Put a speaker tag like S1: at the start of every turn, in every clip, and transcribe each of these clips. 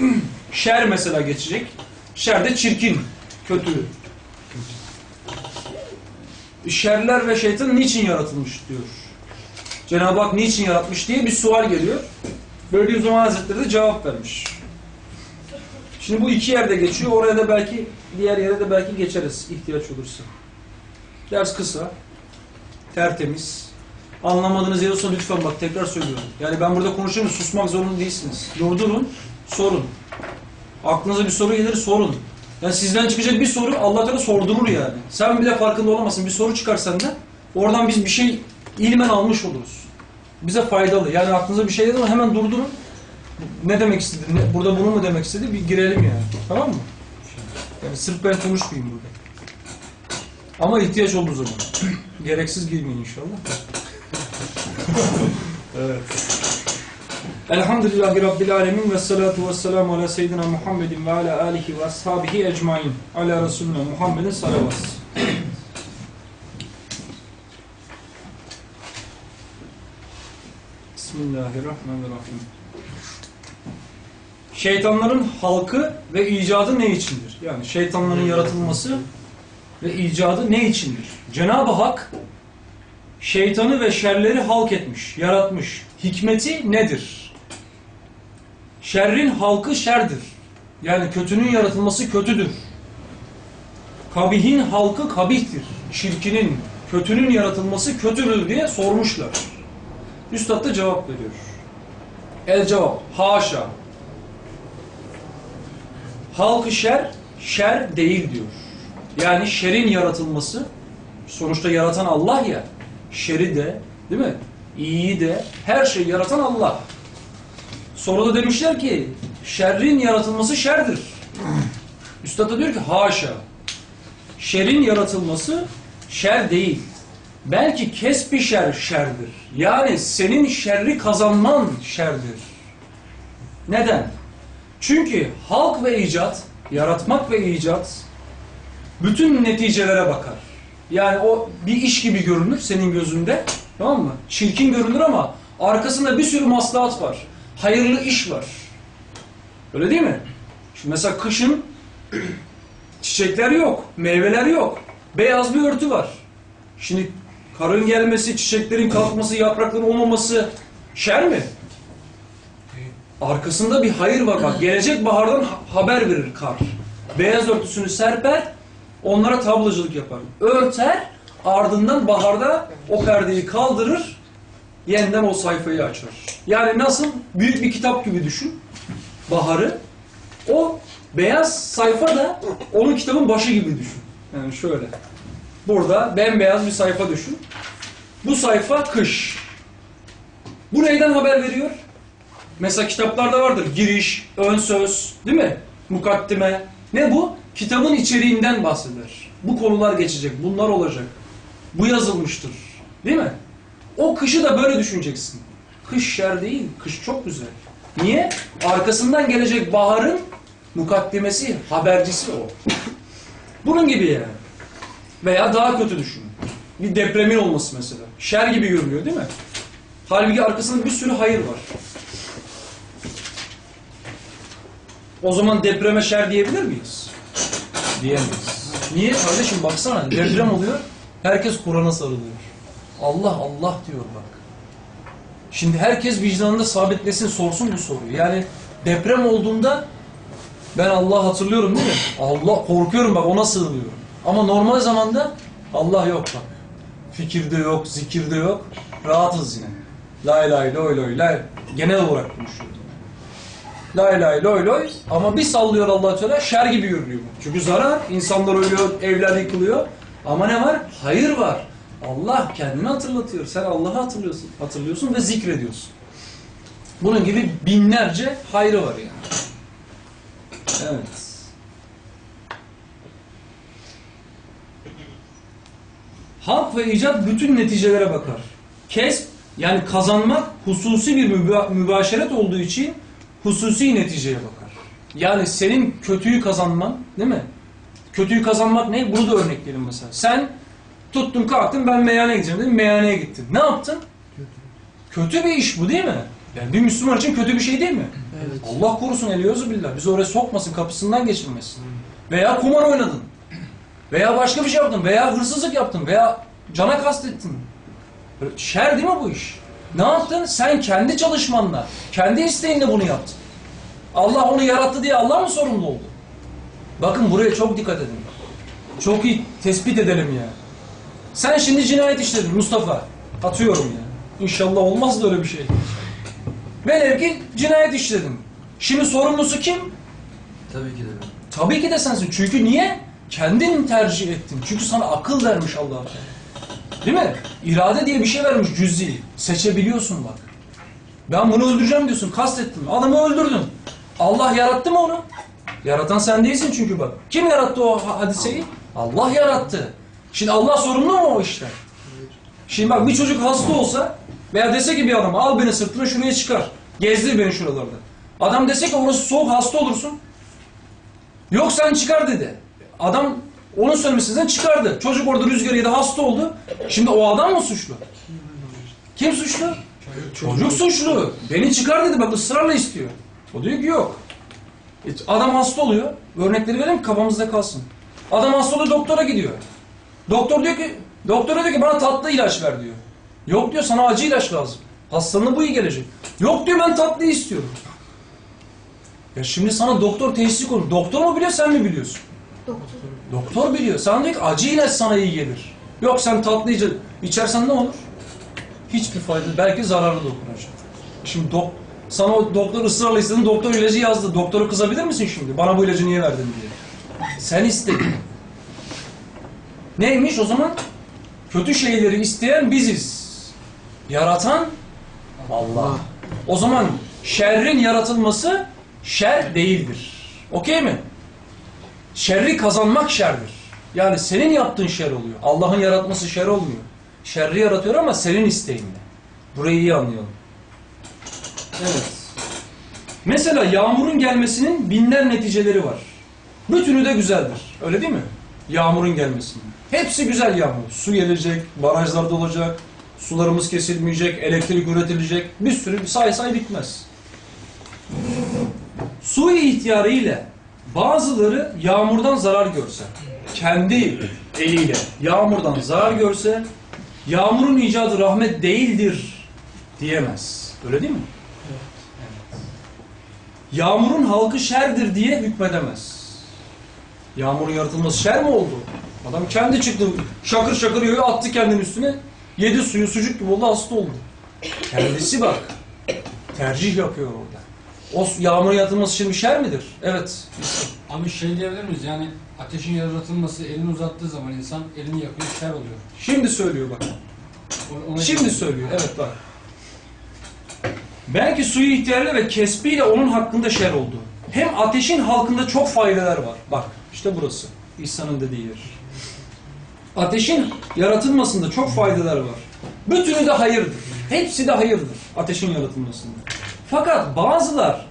S1: Şer mesela geçecek. Şer de çirkin, kötü. Şerler ve şeytan niçin yaratılmış diyor. Cenab-ı Hak niçin yaratmış diye bir sual geliyor. Bediüzzaman Hazretleri de cevap vermiş. Şimdi bu iki yerde geçiyor. Oraya da belki diğer yere de belki geçeriz ihtiyaç olursa. Ders kısa, tertemiz. Anlamadığınız yer olsa lütfen bak tekrar söylüyorum. Yani ben burada konuşuyorum susmak zorunda değilsiniz. Durdurun, sorun. Aklınıza bir soru gelir sorun. Yani sizden çıkacak bir soru Allah Teala sordurur yani. Sen bile farkında olamazsın. Bir soru çıkar senden. Oradan biz bir şey ilmen almış oluruz. Bize faydalı. Yani aklınıza bir şey gelir hemen durdurun. Ne demek istedi? Ne, burada bunu mu demek istedi? Bir girelim yani. Tamam mı? Yani sırf ben konuşmayayım burada. Ama ihtiyaç olduğu zaman. Gereksiz girmeyin inşallah. evet. Elhamdülillahi Rabbil Alemin ve salatu ve selamu ala seyyidina Muhammedin ve ala alihi ve ashabihi ecmain. Ala Resulüne Muhammedin salavat. Bismillahirrahmanirrahim. Şeytanların halkı ve icadı ne içindir? Yani şeytanların yaratılması ve icadı ne içindir? Cenab-ı Hak şeytanı ve şerleri halk etmiş, yaratmış. Hikmeti nedir? Şerrin halkı şerdir. Yani kötünün yaratılması kötüdür. Kabihin halkı kabihtir. Çirkinin, kötünün yaratılması kötüdür diye sormuşlar. Üstad da cevap veriyor. El cevap, haşa. Halkı şer, şer değil diyor. Yani şerin yaratılması, sonuçta yaratan Allah ya, şeri de, değil mi? İyiyi de, her şeyi yaratan Allah. Sonra da demişler ki, şerrin yaratılması şerdir. Üstad da diyor ki, haşa. Şerin yaratılması şer değil. Belki kesbi şer şerdir. Yani senin şerri kazanman şerdir. Neden? Çünkü halk ve icat, yaratmak ve icat bütün neticelere bakar. Yani o bir iş gibi görünür senin gözünde. Tamam mı? Çirkin görünür ama arkasında bir sürü maslahat var. Hayırlı iş var. Öyle değil mi? Şimdi mesela kışın çiçekler yok, meyveler yok. Beyaz bir örtü var. Şimdi karın gelmesi, çiçeklerin kalkması, yaprakların olmaması şer mi? Arkasında bir hayır var bak. Gelecek bahardan ha- haber verir kar. Beyaz örtüsünü serper, onlara tablacılık yapar. Örter, ardından baharda o perdeyi kaldırır, yeniden o sayfayı açar. Yani nasıl? Büyük bir kitap gibi düşün. Baharı. O beyaz sayfa da onun kitabın başı gibi düşün. Yani şöyle. Burada bembeyaz bir sayfa düşün. Bu sayfa kış. Bu neyden haber veriyor? Mesela kitaplarda vardır. Giriş, ön söz, değil mi? Mukaddime. Ne bu? Kitabın içeriğinden bahseder. Bu konular geçecek, bunlar olacak. Bu yazılmıştır. Değil mi? O kışı da böyle düşüneceksin. Kış şer değil, kış çok güzel. Niye? Arkasından gelecek baharın mukaddimesi, habercisi o. Bunun gibi yani. Veya daha kötü düşün. Bir depremin olması mesela. Şer gibi görünüyor değil mi? Halbuki arkasında bir sürü hayır var. O zaman depreme şer diyebilir miyiz? Diyemeyiz. Niye? Kardeşim baksana deprem oluyor. Herkes Kur'an'a sarılıyor. Allah Allah diyor bak. Şimdi herkes vicdanında sabitlesin sorsun bu soruyu. Yani deprem olduğunda ben Allah hatırlıyorum değil mi? Allah korkuyorum bak ona sığınıyorum. Ama normal zamanda Allah yok bak. Fikirde yok, zikirde yok. Rahatız yine. La ilahe loy loy la. Genel olarak konuşuyorum. La ilahe loy loy ama bir sallıyor allah Teala şer gibi görünüyor. Çünkü zarar, insanlar ölüyor, evler yıkılıyor. Ama ne var? Hayır var. Allah kendini hatırlatıyor. Sen Allah'ı hatırlıyorsun, hatırlıyorsun ve zikrediyorsun. Bunun gibi binlerce hayrı var yani. Evet. Halk ve icat bütün neticelere bakar. Kesb yani kazanmak hususi bir müba- mübaşeret olduğu için hususi neticeye bakar. Yani senin kötüyü kazanman değil mi? Kötüyü kazanmak ne? Bunu da örnekleyelim mesela. Sen tuttun kalktın ben meyhaneye gideceğim dedim meyhaneye gittin. Ne yaptın? Kötü bir iş bu değil mi? Yani bir Müslüman için kötü bir şey değil mi?
S2: Evet.
S1: Allah korusun eliyozu billah. Bizi oraya sokmasın, kapısından geçirmesin. Veya kumar oynadın. Veya başka bir şey yaptın. Veya hırsızlık yaptın. Veya cana kastettin. Şer değil mi bu iş? Ne yaptın? Sen kendi çalışmanla, kendi isteğinle bunu yaptın. Allah onu yarattı diye Allah mı sorumlu oldu? Bakın buraya çok dikkat edin. Çok iyi tespit edelim ya. Sen şimdi cinayet işledin Mustafa. Atıyorum ya. İnşallah olmaz da öyle bir şey. Velev ki cinayet işledin. Şimdi sorumlusu kim?
S2: Tabii ki de. ben.
S1: Tabii ki de sensin. Çünkü niye? Kendin tercih ettin. Çünkü sana akıl vermiş allah Değil mi? İrade diye bir şey vermiş cüz'i. Seçebiliyorsun bak. Ben bunu öldüreceğim diyorsun. Kastettin. Adamı öldürdün. Allah yarattı mı onu? Yaratan sen değilsin çünkü bak. Kim yarattı o ha- hadiseyi? Allah yarattı. Şimdi Allah sorumlu mu o işten? Şimdi bak bir çocuk hasta olsa veya dese ki bir adam al beni sırtına şuraya çıkar. Gezdir beni şuralarda. Adam dese ki orası soğuk hasta olursun. Yok sen çıkar dedi. Adam onun söylemesinden çıkardı. Çocuk orada rüzgar yedi hasta oldu. Şimdi o adam mı suçlu? Kim suçlu? Çocuk suçlu. Beni çıkar dedi bak ısrarla istiyor. O diyor ki yok. Adam hasta oluyor. Örnekleri vereyim ki kafamızda kalsın. Adam hasta oluyor doktora gidiyor. Doktor diyor ki doktora diyor ki bana tatlı ilaç ver diyor. Yok diyor sana acı ilaç lazım. Hastalığına bu iyi gelecek. Yok diyor ben tatlı istiyorum. Ya şimdi sana doktor teşhis konuyor. Doktor mu biliyor sen mi biliyorsun?
S3: Doktor.
S1: Doktor biliyor. Sana diyor ki acı ilaç sana iyi gelir. Yok sen tatlı iyice içersen ne olur? Hiçbir fayda. Belki zararı dokunacak. Şimdi dok sana o doktor ısrarla istedin doktor ilacı yazdı. Doktora kızabilir misin şimdi? Bana bu ilacı niye verdin diye. Sen istedin. Neymiş o zaman? Kötü şeyleri isteyen biziz. Yaratan Allah. O zaman şerrin yaratılması şer değildir. Okey mi? Şerri kazanmak şerdir. Yani senin yaptığın şer oluyor. Allah'ın yaratması şer olmuyor. Şerri yaratıyor ama senin isteğinle. Burayı iyi anlayalım. Evet. Mesela yağmurun gelmesinin binler neticeleri var. Bütünü de güzeldir. Öyle değil mi? Yağmurun gelmesinin. Hepsi güzel yağmur. Su gelecek, barajlar dolacak, sularımız kesilmeyecek, elektrik üretilecek. Bir sürü say say bitmez. Su ihtiyarıyla bazıları yağmurdan zarar görse, kendi eliyle yağmurdan zarar görse, yağmurun icadı rahmet değildir diyemez. Öyle değil mi? Yağmurun halkı şerdir diye hükmedemez. Yağmurun yaratılması şer mi oldu? Adam kendi çıktı, şakır şakır yağıyor, attı kendinin üstüne. Yedi suyu sucuk gibi oldu, hasta oldu. Kendisi bak, tercih yapıyor orada. O yağmurun yaratılması şimdi şer midir? Evet.
S4: Abi şey diyebilir miyiz yani ateşin yaratılması elini uzattığı zaman insan elini yakıyor şer oluyor.
S1: Şimdi söylüyor bak.
S4: Ona-
S1: Şimdi söylüyor. Evet bak. Belki suyu ihtiyarlı ve kesbiyle onun hakkında şer oldu. Hem ateşin halkında çok faydalar var. Bak işte burası. İhsan'ın dediği yer. Ateşin yaratılmasında çok faydalar var. Bütünü de hayırdır. Hepsi de hayırdır ateşin yaratılmasında. Fakat bazılar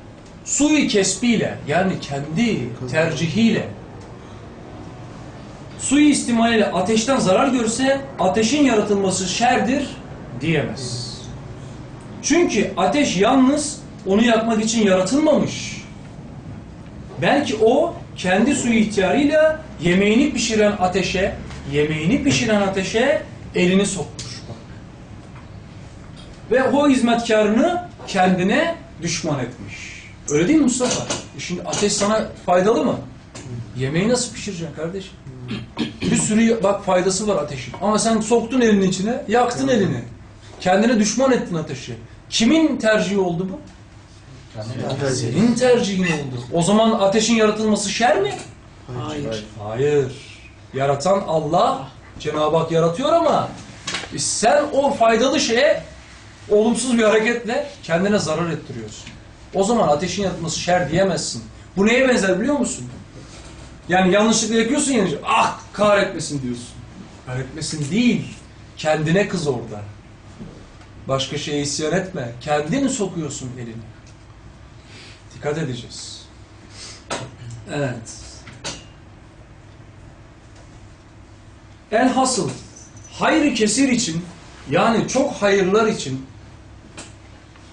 S1: suyu kesbiyle yani kendi tercihiyle suyu istimaliyle ateşten zarar görse ateşin yaratılması şerdir diyemez. Çünkü ateş yalnız onu yakmak için yaratılmamış. Belki o kendi suyu ihtiyarıyla yemeğini pişiren ateşe, yemeğini pişiren ateşe elini sokmuş bak. Ve o hizmetkarını kendine düşman etmiş. Öyle değil mi Mustafa? E Şimdi ateş sana faydalı mı? Yemeği nasıl pişireceksin kardeşim? Bir sürü bak faydası var ateşin. Ama sen soktun elinin içine, yaktın elini. Kendine düşman ettin ateşi. Kimin tercihi oldu bu? Senin tercihin oldu. O zaman ateşin yaratılması şer mi?
S2: Hayır.
S1: Hayır. Yaratan Allah, Cenab-ı Hak yaratıyor ama sen o faydalı şeye olumsuz bir hareketle kendine zarar ettiriyorsun. O zaman ateşin yaratılması şer diyemezsin. Bu neye benzer biliyor musun? Yani yanlışlıkla yakıyorsun ya, ah kahretmesin diyorsun. Kahretmesin değil, kendine kız orada. Başka şeye isyan etme, kendini sokuyorsun elini. Dikkat edeceğiz. Evet. Elhasıl hayrı kesir için yani çok hayırlar için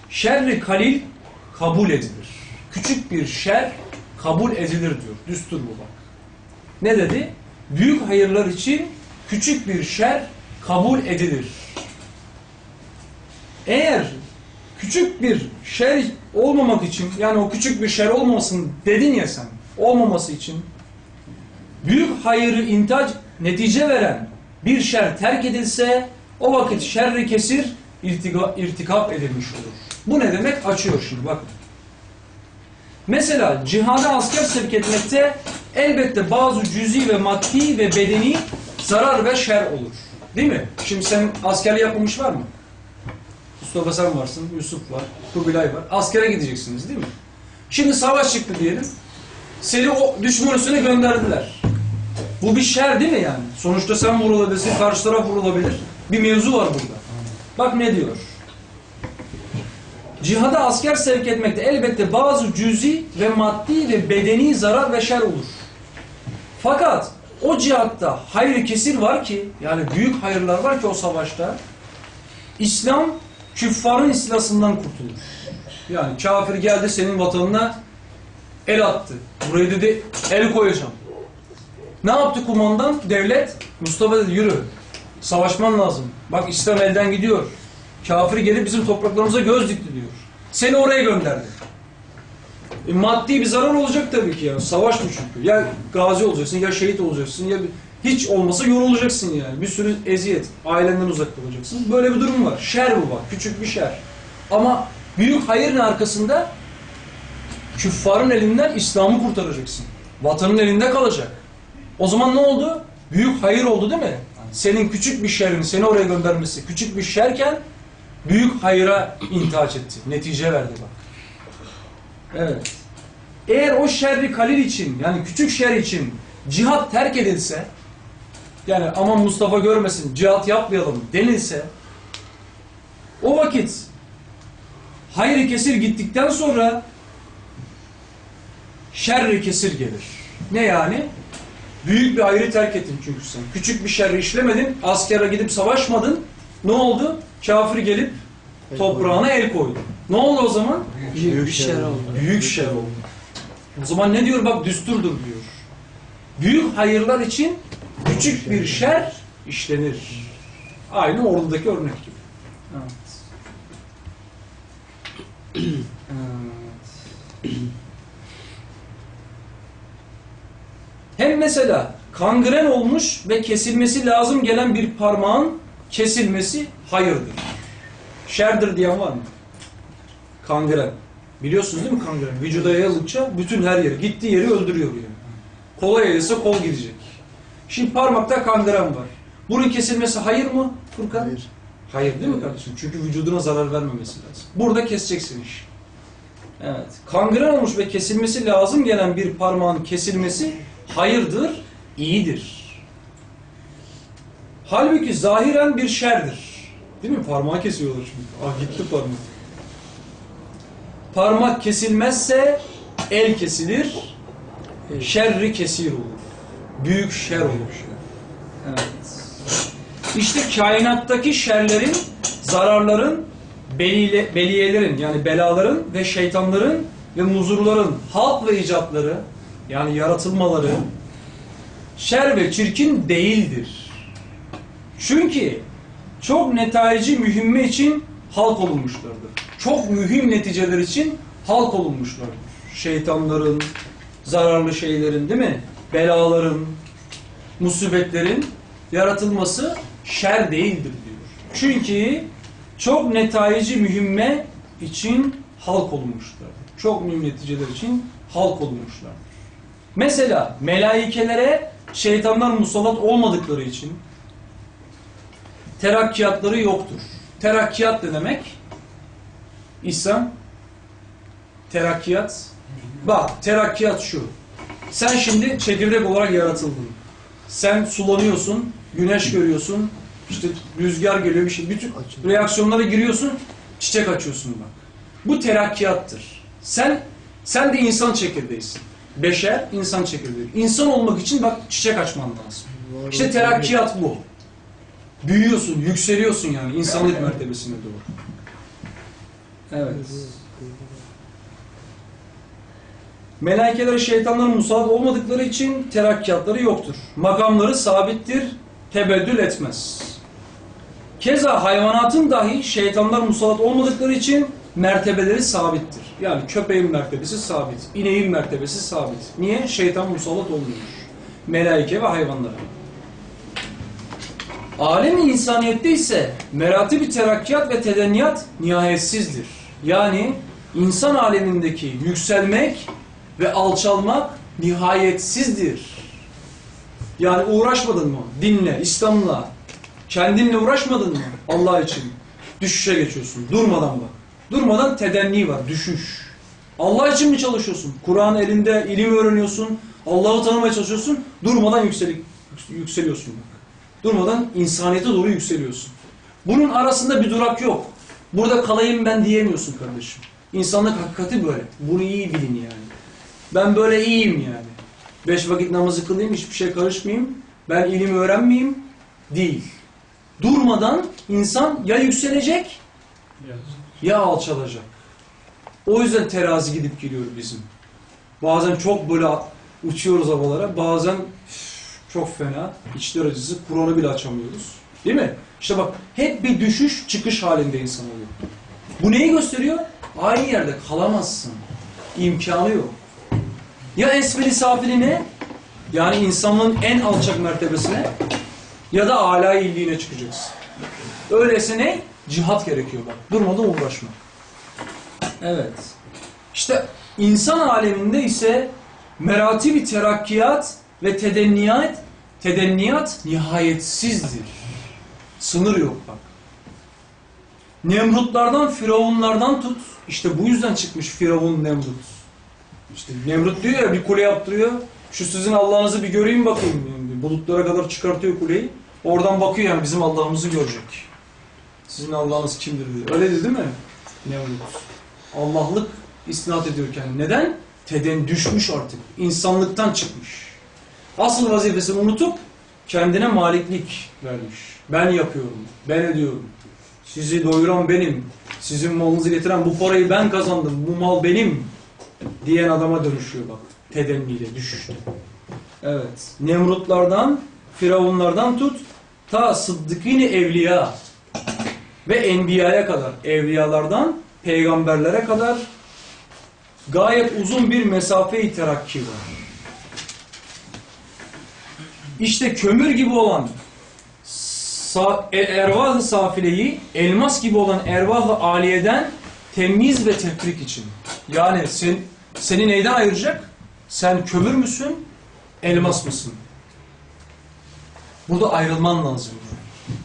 S1: şerri kalil kabul edilir. küçük bir şer kabul edilir diyor. Düstur bu bak. Ne dedi? Büyük hayırlar için küçük bir şer kabul edilir. Eğer küçük bir şer olmamak için yani o küçük bir şer olmasın dedin ya sen olmaması için büyük hayırı intac netice veren bir şer terk edilse o vakit şerri kesir irtiga, irtikap edilmiş olur. Bu ne demek? Açıyor şimdi bakın. Mesela cihada asker sevk etmekte elbette bazı cüzi ve maddi ve bedeni zarar ve şer olur. Değil mi? Şimdi sen askerliği yapılmış var mı? Mustafa sen varsın, Yusuf var, Kubilay var. Askere gideceksiniz değil mi? Şimdi savaş çıktı diyelim. Seni o düşman üstüne gönderdiler. Bu bir şer değil mi yani? Sonuçta sen vurulabilirsin, karşı taraf vurulabilir. Bir mevzu var burada. Bak ne diyor? Cihada asker sevk etmekte elbette bazı cüzi ve maddi ve bedeni zarar ve şer olur. Fakat o cihatta hayır kesir var ki, yani büyük hayırlar var ki o savaşta, İslam küffarın istilasından kurtulur. Yani kafir geldi senin vatanına el attı. Buraya dedi el koyacağım. Ne yaptı kumandan? Devlet Mustafa dedi yürü. Savaşman lazım. Bak İslam elden gidiyor. Kafir gelip bizim topraklarımıza göz dikti diyor. Seni oraya gönderdi. E, maddi bir zarar olacak tabii ki ya. Savaş bu çünkü. Ya gazi olacaksın ya şehit olacaksın ya hiç olmasa yorulacaksın yani. Bir sürü eziyet. Ailenden uzak kalacaksın. Böyle bir durum var. Şer bu bak. Küçük bir şer. Ama büyük hayırın arkasında küffarın elinden İslam'ı kurtaracaksın. Vatanın elinde kalacak. O zaman ne oldu? Büyük hayır oldu değil mi? Senin küçük bir şerrin seni oraya göndermesi küçük bir şerken büyük hayıra intihaç etti. Netice verdi bak. Evet. Eğer o şerri kalil için yani küçük şer için cihat terk edilse yani aman Mustafa görmesin cihat yapmayalım denilse o vakit hayır kesir gittikten sonra şerri kesir gelir. Ne yani? Büyük bir hayrı terk ettin çünkü sen. Küçük bir şerri işlemedin, askere gidip savaşmadın. Ne oldu? Kafir gelip toprağına el koydu. Ne oldu o zaman?
S2: Büyük bir şer oldu.
S1: Büyük şer oldu. O zaman ne diyor? Bak düsturdur diyor. Büyük hayırlar için küçük bir şer işlenir. Aynı ordudaki örnek gibi. Evet. Hem mesela kangren olmuş ve kesilmesi lazım gelen bir parmağın kesilmesi hayırdır. Şerdir diyen var mı? Kangren. Biliyorsunuz değil mi kangren? Vücuda yayıldıkça bütün her yeri, gittiği yeri öldürüyor yani. Kola yayılsa kol gidecek. Şimdi parmakta kangren var. Bunun kesilmesi hayır mı Furkan?
S2: Hayır.
S1: Hayır değil mi kardeşim? Çünkü vücuduna zarar vermemesi lazım. Burada keseceksin iş. Evet. Kangren olmuş ve kesilmesi lazım gelen bir parmağın kesilmesi hayırdır, iyidir. Halbuki zahiren bir şerdir. Değil mi? Parmağı kesiyorlar çünkü. Ah gitti parmak. Parmak kesilmezse el kesilir, şerri kesir olur. Büyük şer olur. Evet. İşte kainattaki şerlerin, zararların, belile, beliyelerin yani belaların ve şeytanların ve muzurların halk ve icatları yani yaratılmaları şer ve çirkin değildir. Çünkü çok netayici mühimme için halk olunmuşlardır. Çok mühim neticeler için halk olunmuşlardır. Şeytanların, zararlı şeylerin değil mi? Belaların, musibetlerin yaratılması şer değildir diyor. Çünkü çok netayici mühimme için halk olunmuşlardır. Çok mühim neticeler için halk olunmuşlardır. Mesela melaikelere şeytanlar musallat olmadıkları için terakkiyatları yoktur. Terakkiyat ne demek? İhsan terakkiyat. Bak terakkiyat şu. Sen şimdi çekirdek olarak yaratıldın. Sen sulanıyorsun güneş görüyorsun işte rüzgar geliyor bir şey. Bütün reaksiyonlara giriyorsun çiçek açıyorsun bak. Bu terakkiyattır. Sen sen de insan çekirdeğisin beşer insan çekirdeği insan olmak için bak çiçek açman lazım işte terakkiyat bu büyüyorsun yükseliyorsun yani insanlık mertebesine doğru Evet. Melaikeler şeytanların musallat olmadıkları için terakkiyatları yoktur. Makamları sabittir, tebeddül etmez. Keza hayvanatın dahi şeytanlar musallat olmadıkları için mertebeleri sabittir. Yani köpeğin mertebesi sabit, ineğin mertebesi sabit. Niye? Şeytan musallat olmuyor. Melaike ve hayvanlara. Alem-i insaniyette ise merati terakkiyat ve tedenniyat nihayetsizdir. Yani insan alemindeki yükselmek ve alçalmak nihayetsizdir. Yani uğraşmadın mı? Dinle, İslam'la, kendinle uğraşmadın mı? Allah için. Düşüşe geçiyorsun. Durmadan bak. Durmadan tedenni var, düşüş. Allah için mi çalışıyorsun? Kur'an elinde ilim öğreniyorsun. Allah'ı tanımaya çalışıyorsun. Durmadan yüksel yükseliyorsun. Durmadan insaniyete doğru yükseliyorsun. Bunun arasında bir durak yok. Burada kalayım ben diyemiyorsun kardeşim. İnsanlık hakikati böyle. Bunu iyi bilin yani. Ben böyle iyiyim yani. Beş vakit namazı kılayım, hiçbir şey karışmayayım. Ben ilim öğrenmeyeyim. Değil. Durmadan insan ya yükselecek ya alçalacak. O yüzden terazi gidip geliyor bizim. Bazen çok böyle uçuyoruz havalara, bazen çok fena, içler acısı, Kur'an'ı bile açamıyoruz. Değil mi? İşte bak hep bir düşüş çıkış halinde insan oluyor. Bu neyi gösteriyor? Aynı yerde kalamazsın. İmkanı yok. Ya esfeli safiline yani insanlığın en alçak mertebesine ya da âlâ illiğine çıkacaksın. Öyleyse ne? Cihat gerekiyor bak. Durmadan uğraşma. Evet. İşte insan aleminde ise merati bir terakkiyat ve tedenniyat tedenniyat nihayetsizdir. Sınır yok bak. Nemrutlardan, firavunlardan tut. İşte bu yüzden çıkmış Firavun Nemrut. İşte Nemrut diyor ya bir kule yaptırıyor. Şu sizin Allah'ınızı bir göreyim bakayım. Bulutlara kadar çıkartıyor kuleyi. Oradan bakıyor yani bizim Allah'ımızı görecek. Sizin Allah'ınız kimdir diyor. Öyle değil mi? Nemrut. Allah'lık isnat ediyor kendini. Neden? Teden düşmüş artık. İnsanlıktan çıkmış. Asıl vazifesini unutup kendine maliklik vermiş. Ben yapıyorum. Ben ediyorum. Sizi doyuran benim. Sizin malınızı getiren bu parayı ben kazandım. Bu mal benim. Diyen adama dönüşüyor bak. Tedenniyle düşüşte. Evet. Nemrutlardan, firavunlardan tut ta sıddıkini evliya ve enbiyaya kadar evliyalardan peygamberlere kadar gayet uzun bir mesafe-i terakki var. İşte kömür gibi olan e- ervah-ı safileyi elmas gibi olan ervah-ı aliyeden temiz ve tefrik için. Yani sen, seni neyden ayıracak? Sen kömür müsün, elmas mısın? Burada ayrılman lazım.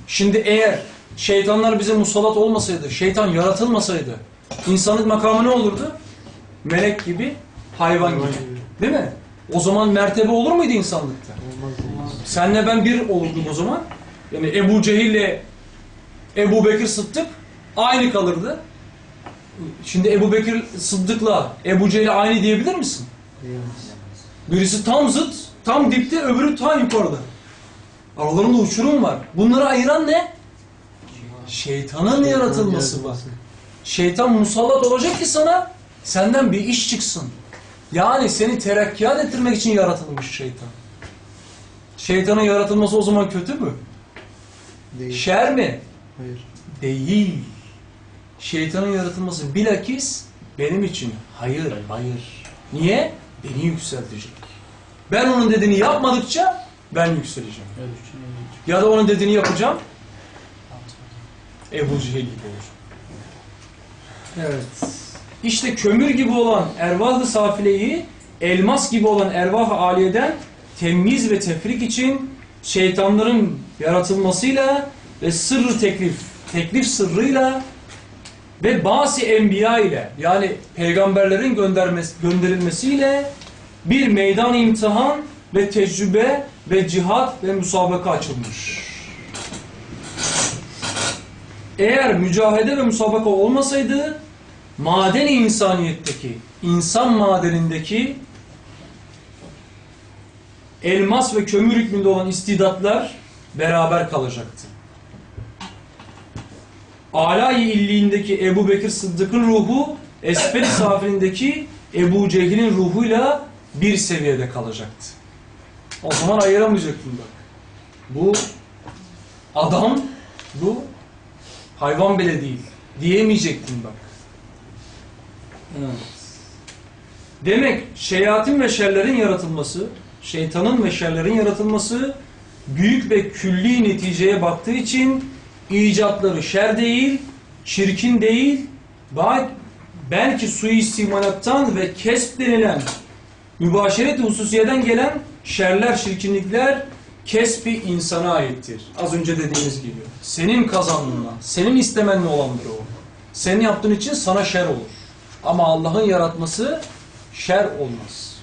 S1: Şimdi eğer şeytanlar bize musallat olmasaydı, şeytan yaratılmasaydı, insanlık makamı ne olurdu? Melek gibi, hayvan gibi. Değil mi? O zaman mertebe olur muydu insanlıkta? Senle ben bir olurdum o zaman. Yani Ebu Cehil'le Ebu Bekir Sıddık aynı kalırdı. Şimdi Ebu Bekir Sıddık'la Ebu Cehil aynı diyebilir misin? Birisi tam zıt, tam dipte, öbürü tam yukarıda. Aralarında uçurum var. Bunları ayıran ne? Şeytanın yaratılması bak. Şeytan musallat olacak ki sana senden bir iş çıksın. Yani seni terakkiyat ettirmek için yaratılmış şeytan. Şeytanın yaratılması o zaman kötü mü?
S2: Değil.
S1: Şer mi?
S2: Hayır.
S1: Değil. Şeytanın yaratılması bilakis benim için hayır, hayır. Niye? Beni yükseltecek. Ben onun dediğini yapmadıkça ben yükseleceğim. Ya da onun dediğini yapacağım. Ebu Cehil gibi olacağım. Evet. İşte kömür gibi olan ervah-ı safileyi elmas gibi olan ervah-ı aliyeden temiz ve tefrik için şeytanların yaratılmasıyla ve sırrı teklif, teklif sırrıyla ve bazı enbiya ile yani peygamberlerin göndermesi, gönderilmesiyle bir meydan imtihan ve tecrübe ve cihat ve musabaka açılmış. Eğer mücahede ve musabaka olmasaydı madeni insaniyetteki, insan madenindeki elmas ve kömür hükmünde olan istidatlar beraber kalacaktı. Alay-i illiğindeki Ebu Bekir Sıddık'ın ruhu esfel-i safilindeki Ebu Cehil'in ruhuyla bir seviyede kalacaktı. O zaman ayıramayacaktın bak. Bu adam, bu hayvan bile değil. Diyemeyecektin bak. Evet. Demek şeyatin ve şerlerin yaratılması, şeytanın ve şerlerin yaratılması büyük ve külli neticeye baktığı için icatları şer değil, çirkin değil, bak belki suistimalattan ve kesp denilen mübaşeret hususiyeden gelen şerler, şirkinlikler kesbi insana aittir. Az önce dediğimiz gibi. Senin kazandığından, senin istemenle olandır o. Senin yaptığın için sana şer olur. Ama Allah'ın yaratması şer olmaz.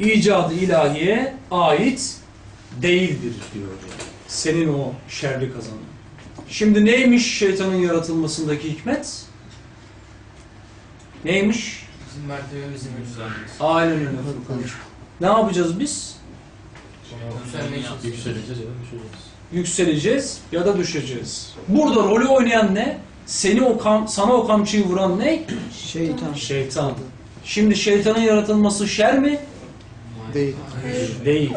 S1: İcadı ilahiye ait değildir diyor. Senin o şerli kazanın. Şimdi neymiş şeytanın yaratılmasındaki hikmet? Neymiş?
S2: Bizim mertebemizi yükselmemiz.
S1: Aynen öyle. Ne yapacağız biz?
S3: Yükseleceğiz ya da düşeceğiz.
S1: Yükseleceğiz ya da düşeceğiz. Burada rolü oynayan ne? Seni o kam sana o kamçıyı vuran ne?
S5: Şeytan
S1: Şeytan. Şimdi şeytanın yaratılması şer mi?
S5: değil.
S1: Değil.